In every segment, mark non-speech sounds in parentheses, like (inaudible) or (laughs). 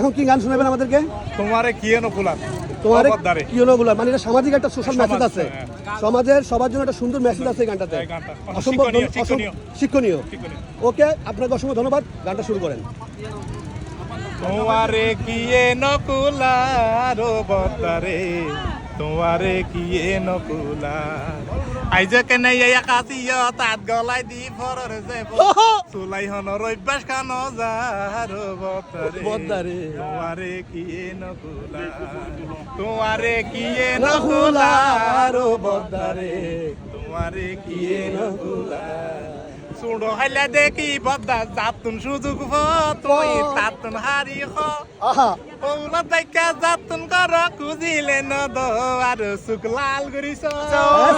এখন কি গান শোনাবেন আমাদেরকে? তোমারে কি এনো ফুলার? তোমার কি বলার মানে এটা সামাজিক একটা সোশ্যাল মেসেজ আছে। হ্যাঁ। সমাজের সবার জন্য একটা সুন্দর মেসেজ আছে এই গানটাতে। অসম্ভব শিক্ষণীয়। ওকে আপনাকে অসংখ্য ধন্যবাদ। গানটা শুরু করেন। তোমারে কি এনো কুলার অবদারে তোমারে কি এনো কুলার আইজ কেনে ইয়া কাটিয় তাত গলাই দি ফরর যাব চুলাই হনর অভ্যাস খান যার বতারে বদ্দারে। তোমারে কি এনো কুলার তোমারে কি এনো কুলার বদারে তোমারে কি এনো কুলার সুড়ো হাইলা দেখি বদ্দা জাতুন সুযোগ ভ তুই তাতুন হারি খ ওলা দাইকা জাতুন কর খুজিলে ন দো আর সুক লাল গরিস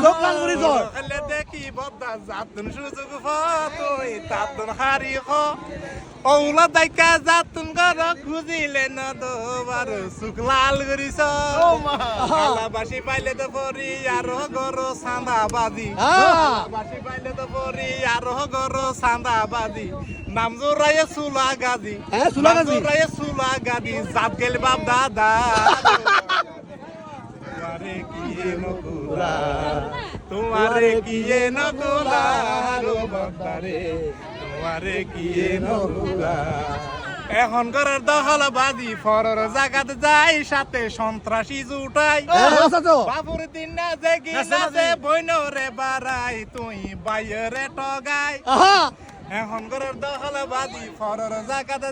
সুক লাল গরিস। হাইলা দেখি বদ্দা জাতুন সুযোগ ভ তুই হারি খ ওলা দাইকা জাতুন কর খুজিলে ন আর সুক লাল গরিস বাসি পাইলে তো পরি আর গরো সান্দা বাজি! বাসি পাইলে তো পরি আর গরো সান্দা বাজি। নাম জোরাইয়ে সুলা গাজি। হ্যাঁ, সুলা গাজি। সুলা গাজি। গেল বাপ দাদা। তোমারে কি নকুলা তোমারে কি নকুলা রো বাবারে তোমারে কি নকুলা এখন ঘরের দহল বাজি ফরর জাগাত যাই সাথে সন্ত্রাসী জুটাই। বাবুর দিন না জেগি না যে বইনরে বাড়াই তুই বাইরে টগাই। এখন ফরর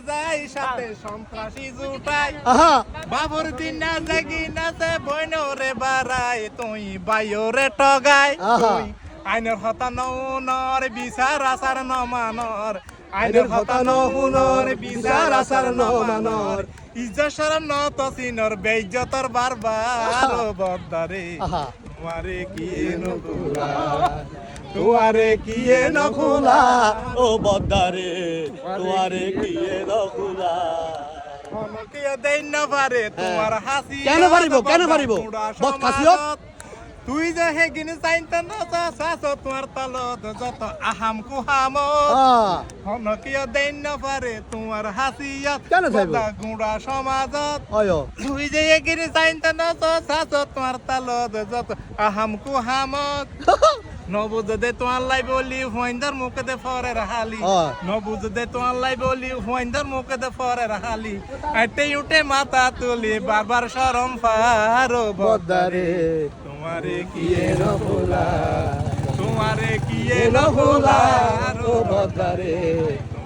যাই সাথে সন্ত্রাসী জুটাই আহা! বাবুর দিন না জেগি না যে বইনরে বাড়াই তুই বাইরে টগাই আহা। তুই আইনের হতা নর বিচার আচার নমানর। আইনের হতা নহুনর বিচার আচার নমানর। ইজ্জসর নত সিনর বেইজ্জতর বারবার বদ্দারে তোমারে কি নকুলা তোমারে কিয়ে নকুলা ও বদ্দারে তোমারে কি নকুলা অনকে দেই না পারে তোমার হাসি কেন পারিব? কেন পারিব? বদ খাসিয়ত? তুই যে হে গিনি চাইতে না চাস তোমার তালত যত আহাম কুহাম হনকিয় না পারে তোমার হাসিয়ত। কেন গুড়া সমাজত। তুই যে এগিরি চাইতে না চাস তোমার তালত যত আহাম কুহামত। (laughs) নবুজ দে তোমার লাই বলি হুইন্দার মুখে দে ফরে রাহালি অ। নবুজ দে তোমার লাই বলি হুইন্দার মুখে দে ফরে রাহালি আইতে উঠে মাথা তুলি বারবার শরম পারো বদ্দারে তোমারে কি নকুলা তোমারে কি নকুলা ও বদ্দারে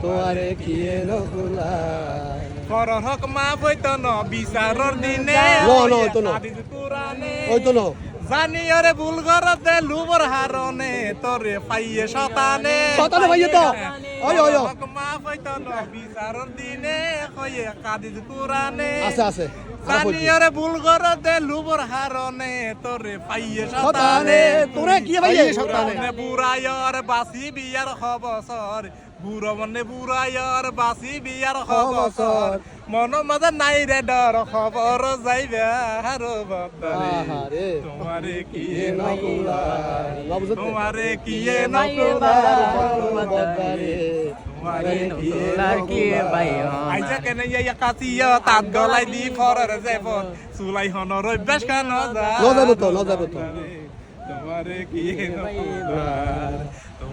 তোমারে কি নকুলা পরর হক মা বইত ন বিচারর দিনে ওই তো ন জানি ওরে ভুল করতে লুবর হারনে তোরে পাইয়ে শতানে শতানে পাইয়ে তো। ওই, ওই, ওই। হক মা বিচারর দিনে কয়ে কাদিস কুরানে আছে আছে। জানি ওরে ভুল করতে লুবর হারনে তোরে পাইয়ে শতানে। তোরে কি পাইয়ে? শতানে। বুড়াইর বাসি বিয়ার খবসর বুড়ো মনে বুড়াইর বাসি বিয়ার খবসর মন মাঝে নাই রে ডর খবর যাইবে হারো আহারে। তোমারে কি নকুলা নবুজতে তোমারে কি নকুলা বদ্দারে তোমারে কি কি বাইন আইজা কেনে ইয়া কাটিয়া তাত গলাই দি ফরের যাব চুলাই হনর অভ্যাস কান যা তো, ন তো। তোমারে কি নকুলা